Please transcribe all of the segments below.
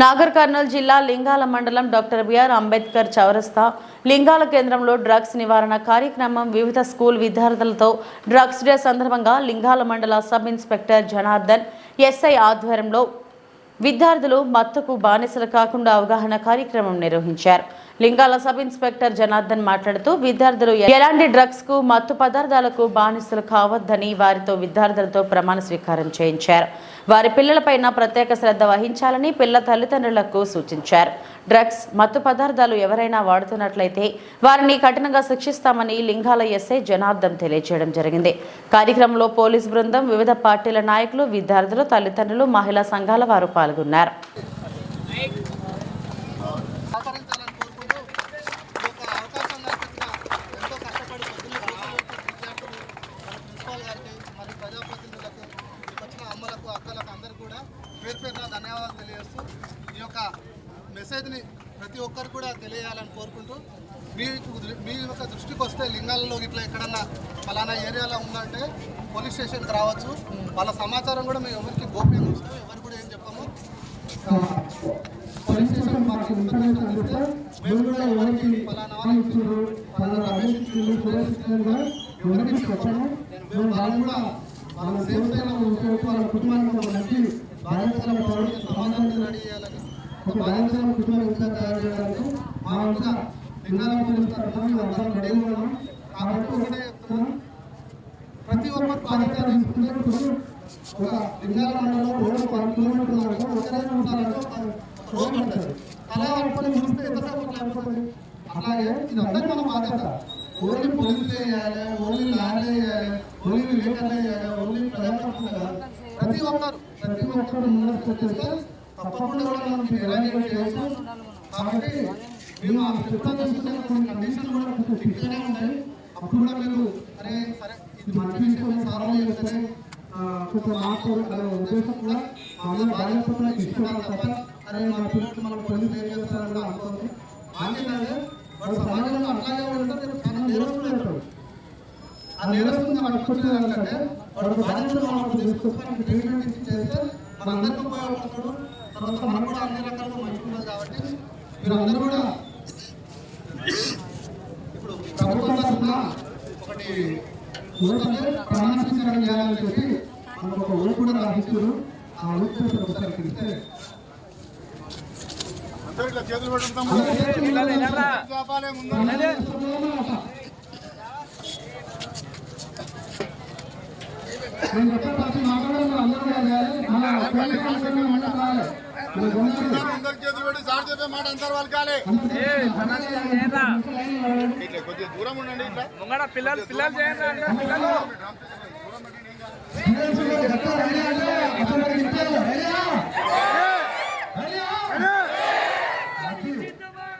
నాగర్ కర్నూలు జిల్లా లింగాల మండలం doctor BR Ambedkar చౌరస్తా. లింగాల కేంద్రంలో డ్రగ్స్ నివారణ కార్యక్రమం వివిధ స్కూల్ విద్యార్థులతో డ్రగ్స్ డే సందర్భంగా లింగాల మండల సబ్ ఇన్స్పెక్టర్ జనార్దన్ ఎస్ఐ ఆధ్వర్యంలో విద్యార్థులు మత్తుకు బానిసలు కాకుండా అవగాహన కార్యక్రమం నిర్వహించారు. లింగాల సబ్ ఇన్స్పెక్టర్ జనార్దన్ మాట్లాడుతూ విద్యార్థులు ఎలాంటి డ్రగ్స్కు మత్తు పదార్థాలకు బానిసలు కావద్దని వారితో విద్యార్థులతో ప్రమాణ స్వీకారం చేయించారు. వారి పిల్లలపైన ప్రత్యేక శ్రద్ధ వహించాలని పిల్ల తల్లిదండ్రులకు సూచించారు. డ్రగ్స్ మత్తు పదార్థాలు ఎవరైనా వాడుతున్నట్లయితే వారిని కఠినంగా శిక్షిస్తామని లింగాల ఎస్ఐ జనార్దన్ తెలియజేయడం జరిగింది. కార్యక్రమంలో పోలీస్ బృందం వివిధ పార్టీల నాయకులు విద్యార్థులు తల్లిదండ్రులు మహిళా సంఘాల వారు పాల్గొన్నారు సహకరించాలని కోరుకుంటూ ఈ యొక్క అవకాశం కల్పించిన ఎంతో కష్టపడి పొద్దున్న రోజులు విద్యార్థులు మన ప్రిన్సిపాల్ మరియు ప్రజాప్రతినిధులకు వచ్చిన అమ్మలకు అక్కలకు అందరు కూడా పేరు పేరున ధన్యవాదాలు తెలియజేస్తూ ఈ యొక్క మెసేజ్ని ప్రతి ఒక్కరు కూడా తెలియాలని కోరుకుంటూ మీకు మీ యొక్క దృష్టికి వస్తే లింగాలలో ఇట్లా ఎక్కడన్నా ఫలానా ఏరియాలో ఉందంటే పోలీస్ స్టేషన్కి రావచ్చు. వాళ్ళ సమాచారం కూడా మేము ఎవరికి గోప్యంగా ఇస్తాం ఎవరు కూడా ఏం చెప్పాము పోలీస్ స్టేషన్ మాకు ఇన్ఫర్మేషన్ అందిస్తే మేము కూడా ఎవరికి పలానా ఇచ్చారు. పలానా రమేష్ ఇచ్చిండు సురేష్ ఇచ్చిండు కూడా. ఎవరికి చెప్పాము మేము కూడా వాళ్ళ సేఫ్ ఉంచేట్టు వాళ్ళ కుటుంబానికి ఒక మంచి బాధ్యతల సమాజాన్ని రెడీ చేయాలని ఒక బాధ్యతల కుటుంబం ఇంకా తయారు చేయడానికి మా వంతుగా లింగాల పోలీస్ తరఫున అందరం రెడీ ఉన్నాము కాబట్టి ఒకటే చెప్తున్నాం ప్రతి ఒక్క బాధ్యత ఒక లింగాల మండలంలో రోడ్డు పది కిలోమీటర్లు ఒకటే ఉంటారంటే అలా చూస్తే ఎంతసేపు లేకపోతుంది అలాగే అందరి బాధ్యత ఓన్లీ పోలీసులు చేయాలి ఓన్లీ ల్యాండ్ చేయాలి ఓన్లీ చేయాలి ఓన్లీ కాదు. ప్రతి ఒక్కరు ప్రతి ఒక్కరు ముందరకు తప్పకుండా కూడా మనం మీరు చేయొచ్చు కాబట్టి మేము ఆ చెప్తా చేసుకునే కొన్ని కండిషన్లు కూడా కొంచెం స్ట్రిక్ట్గానే అప్పుడు కూడా మీరు అరే సరే ఇది మంచి విషయం సారం చేస్తే కొంచెం మార్చుకోవడం అనే ఉద్దేశం కూడా అందులో బాధ్యతలు ఇస్తున్నారు తప్ప అరే మా పిల్లలు మన పోలీసులు ఏం చేస్తారని కూడా అనుకోండి మాకేంటంటే వాడు సమాజంలో అట్లాగే ఉంటారు రేపు ఉంటారు ఆ నేరస్తుని మనం ఏంటంటే వాడు బాధ్యత మనం మనకి ట్రీట్మెంట్ ఇచ్చి చేస్తే మనందరికీ ఉపయోగపడతాడు తర్వాత మనం కూడా అన్ని రకాలుగా మంచుకున్నది కాబట్టి మీరు అందరూ కూడా ఇప్పుడు ప్రభుత్వం తరఫున ఒకటి ఊరికంటే ప్రమాణ స్వీకారం చేయాలని చెప్పి మనకు ఒక ఊరు కూడా రాసిస్తారు ఆ పేరు ఒకసారి ఇక్కడ ఇస్తే. నేను చెప్పే ప్రతి మాట కూడా మీరు అందరూ కూడా చేయాలి. మన రావాలి. మన గవర్నమెంట్ అందరు చేతులు పెట్టి సార్ చెప్పే మాట అందరు వాళ్ళు కాలే ఇట్లా కొద్దిగా దూరం ఉండండి ఇట్లా ముంగడ పిల్లలు పిల్లలు చేయండి రా, పిల్లలు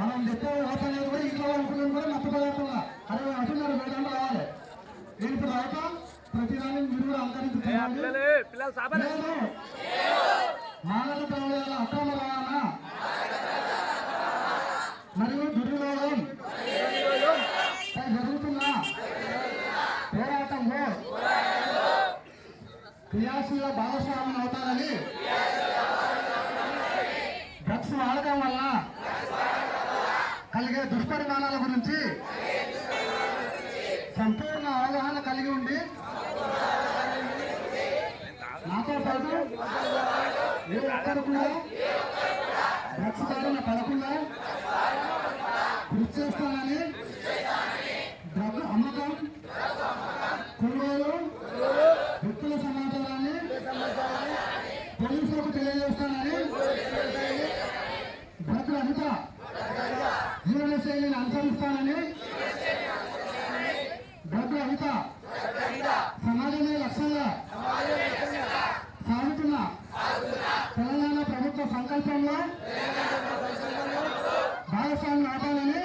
మనం చెప్పే వాతావరణం కూడా ఇంట్లో అనుకున్నాం కూడా మత్తు పదార్థంగా అరే అంటున్నారు మేడం రావాలి నేను ఇప్పుడు రావటం ప్రతిదాన్ని మీరు కూడా అంకరించుకోవాలి పిల్లలు పిల్లలు సాపలే లేదు మానవ ద్రవ్యాల అక్రమ రవాణా మరియు దుర్వినియోగం. జరుగుతున్న. పోరాటంలో. క్రియాశీల భాగస్వామ్యం అవుతారని. డ్రగ్స్ వాడకం వల్ల కలిగే దుష్పరిణామాల గురించి సంపూర్ణ అవగాహన కలిగి ఉండి నాతో పాటు ఏ ఒక్కరు కూడా డ్రగ్స్ బారిన పడకుండా చేస్తానని డ్రగ్ అమ్మకం కొనుగోలు వ్యక్తుల సమాచారాన్ని పోలీసులకు తెలియజేస్తానని డ్రగ్ రహిత జీవన శైలిని అనుసరిస్తానని డ్రగ్ రహిత సమాజమే లక్ష్యంగా సాగుతున్న తెలంగాణ ప్రభుత్వ సంకల్పంలో భాగస్వామి ఆపాలని